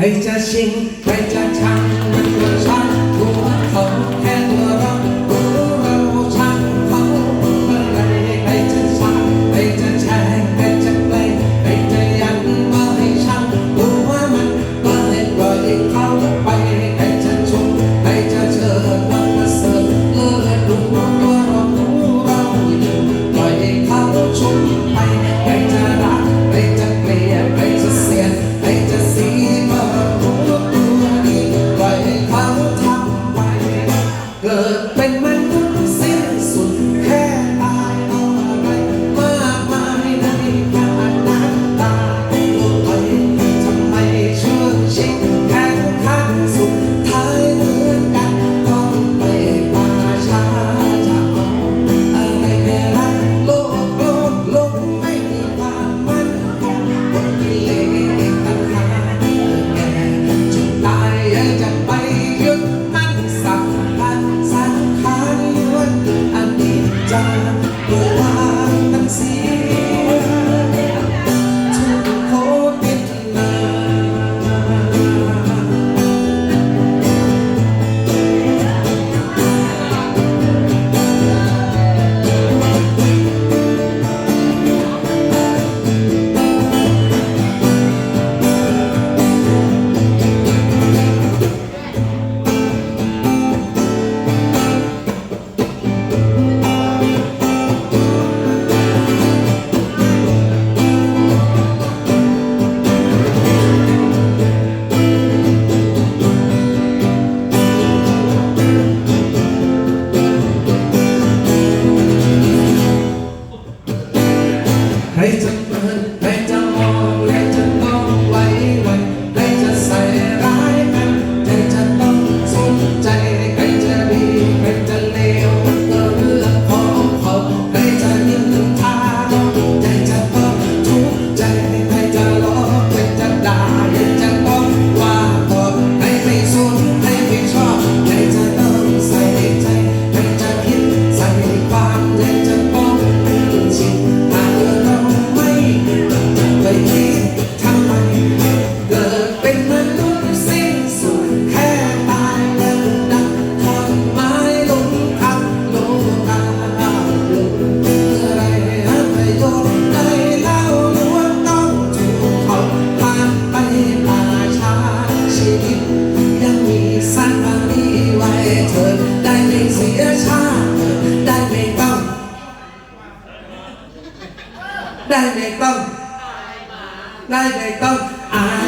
ใครจะชิงใครจะชังมันก็ช่าง Wala nang sila Aí, ได้เลยต้องอาย